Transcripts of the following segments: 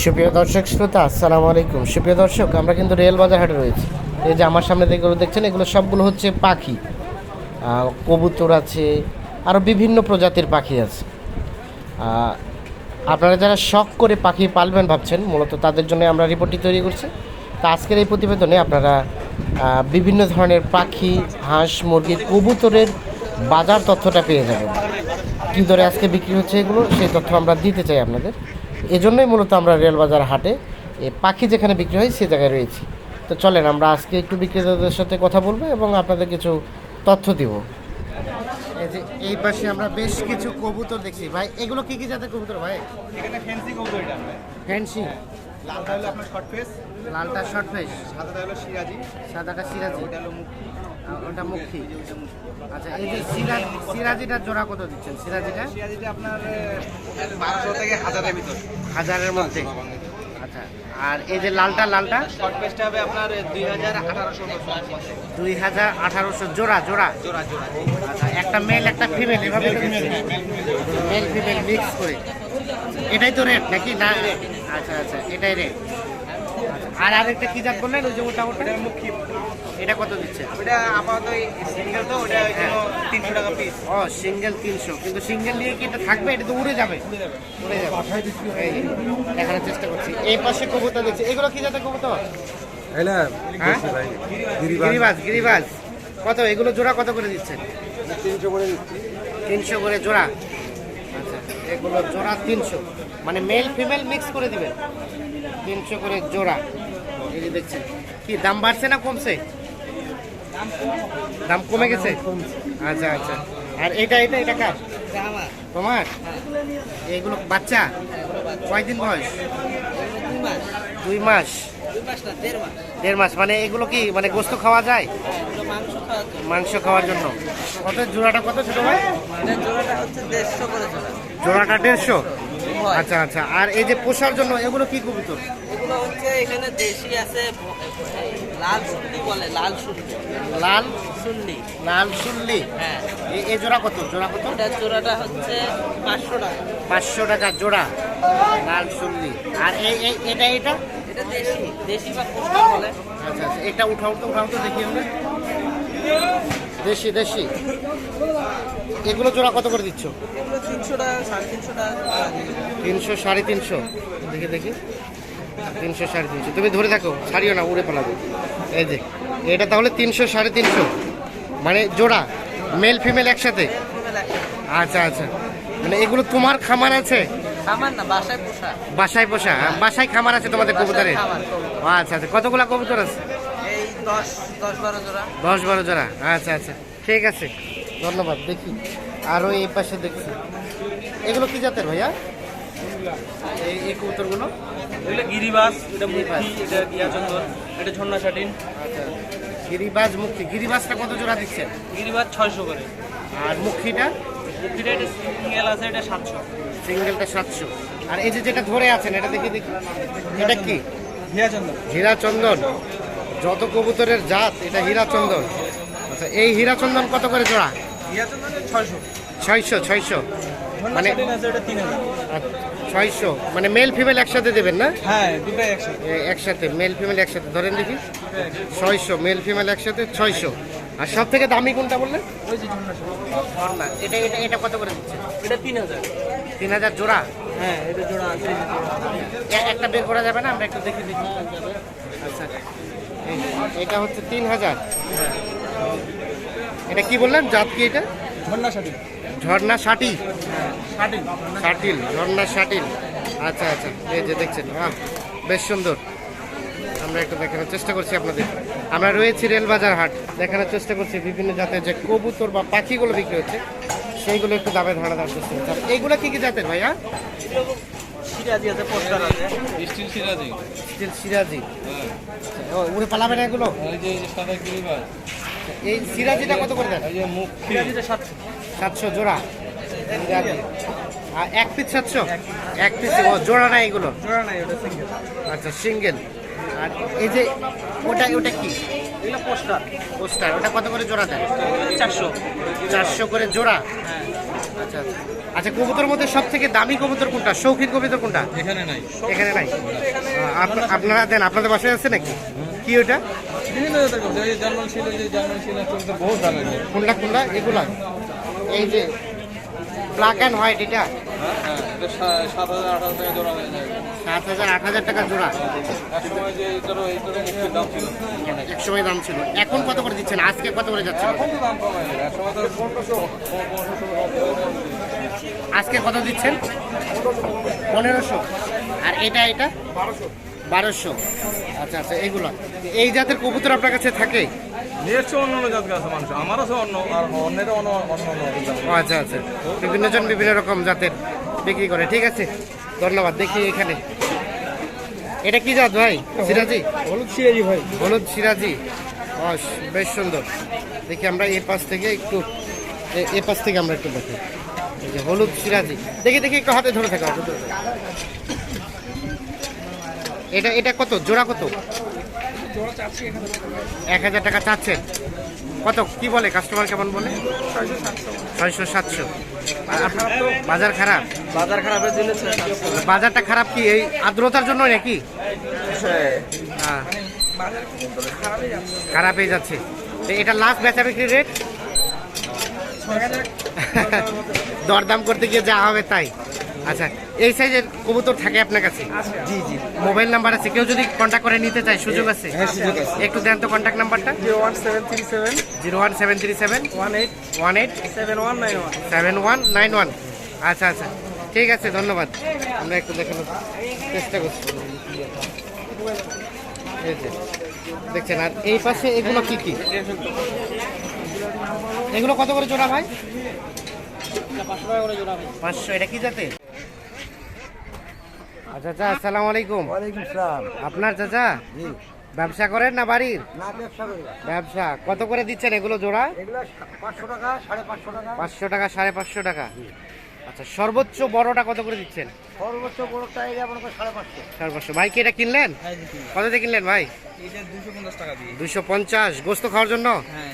সুপ্রিয় দর্শক শ্রোতা, আসসালামু আলাইকুম। সুপ্রিয় দর্শক, আমরা কিন্তু রেল বাজার হাটে রয়েছি। এই যে আমার সামনে যেগুলো দেখছেন, এগুলো সবগুলো হচ্ছে পাখি। কবুতর আছে আরও বিভিন্ন প্রজাতির পাখি আছে। আপনারা যারা শখ করে পাখি পালবেন ভাবছেন, মূলত তাদের জন্য আমরা রিপোর্টটি তৈরি করছি। তা আজকের এই প্রতিবেদনে আপনারা বিভিন্ন ধরনের পাখি, হাঁস, মুরগি, কবুতরের বাজার তথ্যটা পেয়ে যাবেন। কী দরে আজকে বিক্রি হচ্ছে এগুলো, সেই তথ্য আমরা দিতে চাই আপনাদের। এজন্যই মূলত আমরা রেলবাজার হাটে এ পাখি যেখানে বিক্রি হয় সে জায়গায় রয়েছি। তো চলেন আমরা আজকে একটু বিক্রেতাদের সাথে কথা বলব এবং আপনাদের কিছু তথ্য দিব। এই যে এই পাশে আমরা বেশ কিছু কবুতর দেখছি। ভাই এগুলো কি কি জাতের কবুতর ভাই? এখানে ফ্যান্সি কবুতর এটা ফ্যান্সি লালটা হলো আপনার শর্ট ফেস লালটা শর্ট ফেস সাদাটা হলো সিরাজি। সাদাটা সিরাজি। ওটা হলো আহ, ওটা আচ্ছা এই যে সিরাজ সিরাজিটার জোড়া কত দিচ্ছেন? সিরাজিটা? সিরাজিটা আপনার বারোশো থেকে হাজারের ভিতর। হাজারের মধ্যে। আচ্ছা আর এই যে লালটা লালটা? শর্ট ফেসটা হবে আপনার দুই হাজার আঠারোশো দুই হাজার আঠারোশো। জোড়া জোড়া? জোড়া জোড়া। আচ্ছা একটা মেল একটা ফিমেল এভাবে মেল ফিমেল মিক্স করে। এটাই তো রেট নাকি? না আচ্ছা আচ্ছা এটাই রেট আর আরেকটা কি জাত বললেন? ওই যে ওটা ওটা মুখী। এটা কত দিচ্ছে? ওটা আপাতত সিঙ্গেল তো ওটা এখানে তিনশো টাকা পিস ও সিঙ্গেল তিনশো। কিন্তু সিঙ্গেল নিয়ে কি এটা থাকবে? এটা তো উড়ে যাবে। উড়ে যাবে। এই যে, দেখানোর চেষ্টা করছি। এই পাশে কবুতর দেখছি। এগুলো কি জাতের কবুতর? হ্যাঁ? গিরিবাজ। গিরিবাজ কত? এগুলো জোড়া কত করে দিচ্ছেন? তিনশো করে দিচ্ছি। তিনশো করে জোড়া। আচ্ছা এগুলো জোড়া তিনশো। মানে মেল ফিমেল মিক্স করে দিবেন। তিনশো করে জোড়া। এই যে দেখছেন কি দাম বাড়ছে না কমছে? দাম কমে গেছে? আচ্ছা আচ্ছা। আর এটা এটা এটা কার? তোমার? এগুলো বাচ্চা? কয়দিন বয়স? দুই মাস। দেড় মাস। মানে এগুলো কি মানে গোস্ত খাওয়া যায়? মাংস খাওয়ার জন্য। কত? জোড়াটা কত ছোট ভাই? জোড়াটা দেড়শো আচ্ছা আচ্ছা। আর এই যে পোষার জন্য এগুলো কি কবুতর? এগুলো হচ্ছে এখানে দেশি আছে লাল সুন্নি বলে লাল সুন্নি। লাল সুন্নি। লাল শুনলি হ্যাঁ। এই জোড়া কত? জোড়া কত? ওটার জোড়াটা হচ্ছে পাঁচশো টাকা। পাঁচশো টাকা জোড়া লাল শুনলি আর এই এই এটা এটা? এটা দেশি দেশি বা কোষ্টা বলে। আচ্ছা আচ্ছা। এটা উঠাও তো উঠাও তো দেখি আমরা। দেশি দেশি? এগুলো জোড়া কত করে দিচ্ছ? তিনশো সাড়ে তিনশো দেখি দেখি। তিনশো সাড়ে তিনশো। তুমি ধরে থাকো ছাড়িও না উড়ে পালাবে। এই যে এটা তাহলে তিনশো সাড়ে তিনশো। মানে জোড়া মেল ফিমেল একসাথে? আচ্ছা আচ্ছা। মানে এগুলো তোমার খামার আছে? বাসায় পোষা। বাসায় খামার আছে তোমাদের কবুতরের? আচ্ছা আচ্ছা। কতগুলা কবুতর আছে? দশ দশ বারো জোড়া। দশ বারো জোড়া? আচ্ছা আচ্ছা। ঠিক আছে। ধন্যবাদ দেখি। আরও এই পাশে দেখছি। এগুলো কি জাতের ভাইয়া? এই কবুতরগুলো? এগুলো গিরিবাস এটা। এটা গিয়াচন্দন এটা ঝর্ণা শাটিন। আচ্ছা। গিরিবাজ গিরিবাজটা কত জোড়া দিচ্ছেন? ছয়শো করে। আর মুখীটা মুখিটা এটা সিঙ্গেল আছে এটা সাতশো। সিঙ্গেলটা সাতশো। আর এই যে যেটা ধরে আছেন এটা দেখি দেখি। এটা কি? গিয়াচন্দন। হীরা চন্দন যত কবুতরের জাত এটা হীরা চন্দন আচ্ছা এই হীরা চন্দন কত করে জোড়া? ছয়শো। ছয়শো মানে- হাজার। ছয়শো। মানে মেল ফিমেল একসাথে দেবেন না? হ্যাঁ একসাথে। মেল ফিমেল একসাথে। ধরেন দেখি। ছয়শো মেল ফিমেল একসাথে ছয়শো। আর সব থেকে দামি কোনটা বললেন? এটা এটা এটা কত করে দিচ্ছে? এটা তিন হাজার। তিন হাজার জোড়া? হ্যাঁ এটা জোড়া একটা বের করা যাবে না? আমরা একটু দেখি দেখি আচ্ছা। এটা হচ্ছে তিন হাজার। এটা কি বললেন? জাত কি এটা? ঝর্ণা শাটিন ঝর্ণা শাটিল। ঝর্ণা শাটিল। আচ্ছা আচ্ছা। এই যে দেখছেন আহ বেশ সুন্দর। আমরা একটু দেখানোর চেষ্টা করছি আপনাদের। আমরা রয়েছি রেলবাজার হাট। দেখানোর চেষ্টা করছি বিভিন্ন জাতের যে কবুতর বা পাখিগুলো বিক্রি হচ্ছে সেইগুলো একটু দামে ধারণা দেওয়ার চেষ্টা করছি। এইগুলো কি কি জাতের ভাইয়া? সিরাজি আছে পোস্টার আছে। স্টিল সিরাজি। স্টিল সিরাজি। উড়ে পালাবে না এগুলো? এই যে সাদা গিরিবাজ। এই সিরাজিটা কত করে দেন? এই যে মুখ সিরাজিটা সাতশো। সাতশো জোড়া। আর এক পিস সাতশো? এক পিস। ও জোড়া না এগুলো? জোড়া নাই ওটা সিঙ্গেল। আচ্ছা সিঙ্গেল। আর এই যে ওটা ওটা কি? এগুলো পোস্টার। পোস্টার। ওটা কত করে জোড়া দেয় চারশো। চারশো করে জোড়া? হ্যাঁ। আচ্ছা আচ্ছা। আচ্ছা কবুতর মধ্যে সব থেকে দামি কবুতর কোনটা? শৌখিন কবুতর কোনটা? এখানে নাই। এখানে নাই? আপনা- আপনারা দেন আপনাদের বাসায় আছে নাকি? কি ওটা কোনটা কোনটা? এগুলা? এই যে ব্ল্যাক অ্যান্ড হোয়াইট এটা? হ্যাঁ হ্যাঁ সাত হাজার আট হাজার টাকা জোড়া হয়ে যায়। সাত হাজার আট হাজার টাকা জোড়া। এক সময় দাম ছিল। এখন কত করে দিচ্ছেন? আজকে কত করে যাচ্ছে? আজকে কত দিচ্ছেন? পনেরোশো। আর এটা এটা? বারোশো। আচ্ছা আচ্ছা এগুলো এই জাতের কবুতর আপনার কাছে থাকে? নিয়ে এসছে অন্য অন্য জাত মানুষ আমার আছে অন্য আর অন্যেরও অন্য অন্য আচ্ছা আচ্ছা। বিভিন্ন জন বিভিন্ন রকম জাতের বিক্রি করে। ঠিক আছে। ধন্যবাদ দেখি এখানে। এটা কি জাত ভাই? সিরাজি? হলুদ সিরাজি ভাই। হলুদ সিরাজি। বেশ সুন্দর। দেখি আমরা এ পাশ থেকে একটু এ- পাশ থেকে আমরা একটু দেখি। হলুদ সিরাজি। দেখি দেখি একটু হাতে ধরে থাকা। এটা এটা কত? জোড়া কত? এক হাজার টাকা চাচ্ছেন? কত? কি বলে? কাস্টমার কেমন বলে? ছয়শো সাতশো। আপনার তো বাজার খারাপ। বাজার খারাপের জন্য বাজারটা খারাপ কি? এই আর্দ্রতার জন্য নাকি? হ্যাঁ। খারাপ হয়ে যাচ্ছে। তো এটা লাস্ট বেচা বিক্রি রেট দরদাম করতে গিয়ে যা হবে তাই। আচ্ছা এই সাইজের কবুতর থাকে আপনার কাছে? জি জি। মোবাইল নাম্বার আছে কেউ যদি কন্ট্যাক্ট করে নিতে চায় সুযোগ আছে? হ্যাঁ সুযোগ একটু দেন তো কন্ট্যাক্ট নাম্বারটা zero one seven three seven zero one seven three seven one eight one eight seven one nine one seven one nine one আচ্ছা আচ্ছা। ঠিক আছে ধন্যবাদ। আমরা একটু দেখানোর চেষ্টা করছি। দেখছেন আর এই পাশে এগুলো কি কি? এগুলো কত করে জোড়া ভাই? পাঁচশো এটা কি যাতে আচ্ছা আচ্ছা আসসালামু আলাইকুম। ওয়ালাইকুম সালাম। আপনার চাচা? ব্যবসা করেন না বাড়ির? না ব্যবসা করি ব্যবসা। কত করে দিচ্ছেন এগুলো জোড়া? এগুলো পাঁচশো টাকা সাড়ে পাঁচশো টাকা। পাঁচশো টাকা টাকা। আচ্ছা সর্বোচ্চ বড়টা কত করে দিচ্ছেন? সর্বোচ্চ বড়টা এই ভাই কি এটা কিনলেন? কত দিয়ে কিনলেন ভাই? এটা দুশো পঞ্চাশ টাকা দিয়ে। গোস্ত খাওয়ার জন্য? হ্যাঁ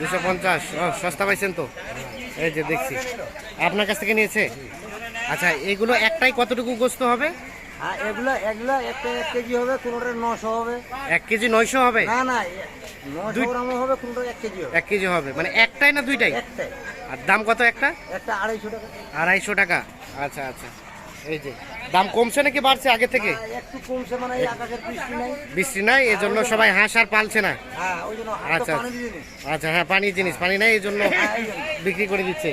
দুশো পঞ্চাশ। ও সস্তা পাইছেন তো? এই যে দেখছি। আপনার কাছ থেকে নিয়েছে? আচ্ছা এগুলো একটাই কতটুকু গোস্ত হবে? আর এগুলো এগুলো একটা এক কেজি হবে কোনোটা নশো হবে। এক কেজি নয়শো হবে? না না নশো গ্রামও হবে কোনোটা এক কেজি হবে। এক কেজি হবে। মানে একটাই না দুইটাই? একটাই। আর দাম কত একটা? একটা আড়াইশো টাকা। আড়াইশো টাকা। আচ্ছা আচ্ছা। এই যে দাম কমছে নাকি বাড়ছে আগে থেকে? একটু কমছে মানে আকাশের বৃষ্টি নাই। বৃষ্টি নাই এই জন্য সবাই হাঁস আর পালছে না হ্যাঁ ওই জন্য আচ্ছা। পানি। আচ্ছা হ্যাঁ পানির জিনিস পানি নাই হ্যাঁ, এই জন্য। বিক্রি করে দিচ্ছে।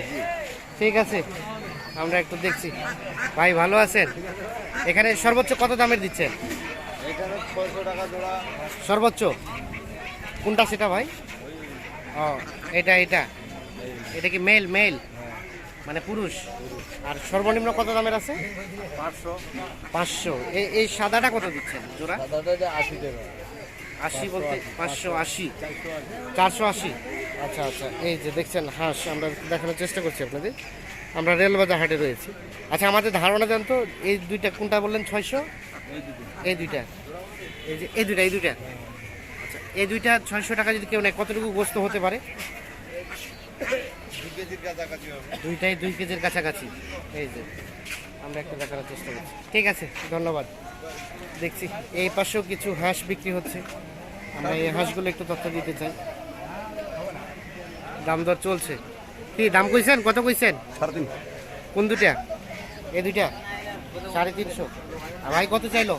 ঠিক আছে আমরা একটু দেখছি। ভাই ভালো আছেন? এখানে সর্বোচ্চ কত দামের দিচ্ছেন? সর্বোচ্চ? কোনটা সেটা ভাই? ও এটা এটা। এটা কি মেল মেল? মানে পুরুষ? আর সর্বনিম্ন কত দামের আছে? পাঁচশো। এই এই সাদাটা কত দিচ্ছেন জোড়া? আশি বলতে পাঁচশো আশি। চারশো আশি? আচ্ছা আচ্ছা। এই যে দেখছেন হাঁস আমরা দেখানোর চেষ্টা করছি আপনাদের। আমরা রেলবাজার হাটে রয়েছি। আচ্ছা আমাদের ধারণা দেন তো এই দুইটা কোনটা বললেন ছয়শো? এই দুইটা। এই যে এই দুইটা এই দুইটা। আচ্ছা এই দুইটা ছয়শো টাকা যদি কেউ নেয় কতটুকু গোস্ত হতে পারে? দুইটাই দুই কেজির কাছাকাছি। এই যে আমরা একটু দেখানোর চেষ্টা করছি। ঠিক আছে ধন্যবাদ। দেখছি এই পাশেও কিছু হাঁস বিক্রি হচ্ছে। আমরা এই হাঁসগুলো একটু তথ্য দিতে চাই। দাম দর চলছে। কি দাম কইছেন? কত কইছেন? কোন দুটা এই দুইটা? সাড়ে তিনশো। আর ভাই কত চাইলো?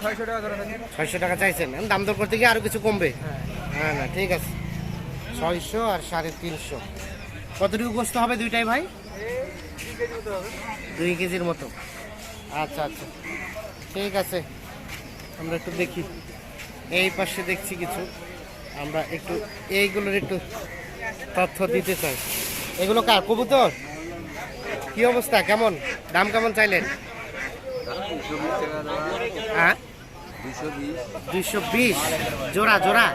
ছয়শো টাকা ধরে ছয়শো টাকা চাইছেন। দাম দর করতে গিয়ে আরও কিছু কমবে? হ্যাঁ না ঠিক আছে। ছয়শো আর সাড়ে তিনশো। কতটুকু গোস্ত হবে দুইটাই ভাই? দুই কেজির মতো। আচ্ছা আচ্ছা। ঠিক আছে। আমরা একটু দেখি। এই পাশে দেখছি কিছু। আমরা একটু এইগুলোর একটু তথ্য দিতে চাই। এগুলো কার? কবুতর? কি অবস্থা? কেমন? দাম কেমন চাইলেন? হ্যাঁ? দুইশো বিশ। জোড়া জোড়া?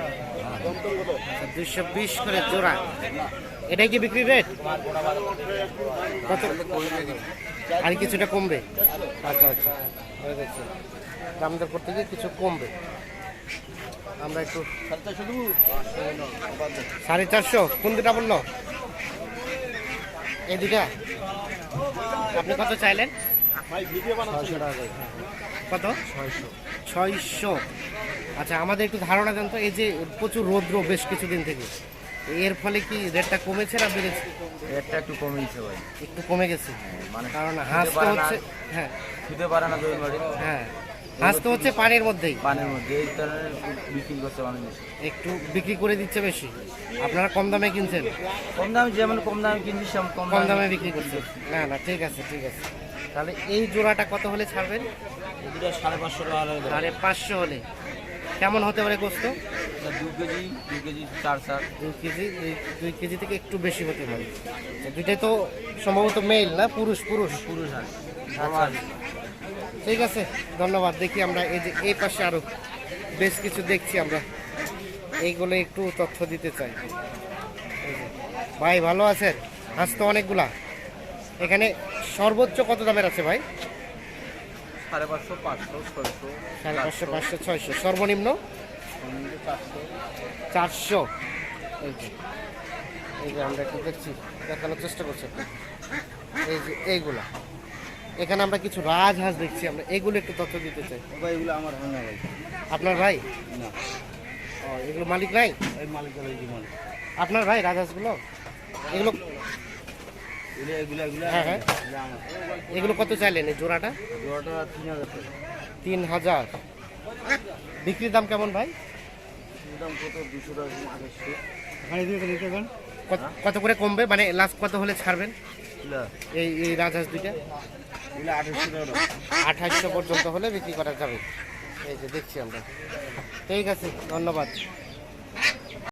দুইশো বিশ করে জোড়া। এটাই কি বিক্রি রেট কত? আর কিছুটা কমবে। আচ্ছা আচ্ছা। দাম দর করতে গিয়ে কিছু কমবে। আমরা একটু সাড়ে চারশো। কোন দুটা বলল? এই দুটা। আপনি কত চাইলেন? কত? ছয়শো। আচ্ছা আমাদের একটু ধারণা দেন তো এই যে প্রচুর রৌদ্র বেশ কিছুদিন থেকে এর ফলে কি রেটটা কমেছে না বেড়েছে? রেটটা একটু কমেছে ভাই। একটু কমে গেছে। মানে কারণ হাঁস। হচ্ছে হ্যাঁ। শুতে পারে না হ্যাঁ। হাঁস তো হচ্ছে পানির মধ্যেই। পানির মধ্যে এই কারণে বিক্রি করছে অনেক বেশি একটু বিক্রি করে দিচ্ছে বেশি। আপনারা কম দামে কিনছেন? কম দামে যেমন কম দামে কিনছি সেমন কম কম দামে বিক্রি করছেন। না না ঠিক আছে ঠিক আছে। তাহলে এই জোড়াটা কত হলে ছাড়বেন? দুটো সাড়ে পাঁচশো টাকা। সাড়ে পাঁচশো হলে। কেমন হতে পারে গোস্ত? দু কেজি দু কেজি চার চার। দুই কেজি দুই- কেজি থেকে একটু বেশি হতে পারে। দুইটাই তো সম্ভবত মেল না পুরুষ পুরুষ। পুরুষ আচ্ছা। ঠিক আছে ধন্যবাদ। দেখি আমরা এই যে এই পাশে আরও বেশ কিছু দেখছি আমরা। এইগুলো একটু তথ্য দিতে চাই। ভাই ভালো আছেন? হাঁস তো অনেকগুলা। এখানে সর্বোচ্চ কত দামের আছে ভাই? সাড়ে পাঁচশো পাঁচশো ছয়শো সাড়ে পাঁচশো পাঁচশো ছয়শো। সর্বনিম্ন? চারশো। চারশো এই যে এই যে আমরা একটু দেখছি দেখানোর চেষ্টা করছি এই যে এইগুলা। এখানে আমরা কিছু রাজহাঁস দেখছি আমরা এগুলো একটু তথ্য দিতে চাই। ভাই এগুলো আমার হয় না ভাই। আপনার ভাই? না। ও এগুলো মালিক নাই এই মালিকের মালিক। আপনার ভাই রাজহাঁসগুলো এগুলো এগুলো এগুলো এগুলো হ্যাঁ হ্যাঁ। এগুলো কত চাইলেন এই জোড়াটা? জোড়াটা তিন হাজার তিন হাজার। বিক্রির দাম কেমন ভাই? দাম কত? দুশো টাকা কত কত করে কমবে? মানে লাস্ট কত হলে ছাড়বেন? এই রাজহাঁস দুইটা? আঠাশশো পর্যন্ত হলে বিক্রি করা যাবে। এই যে দেখছি আমরা। ঠিক আছে ধন্যবাদ।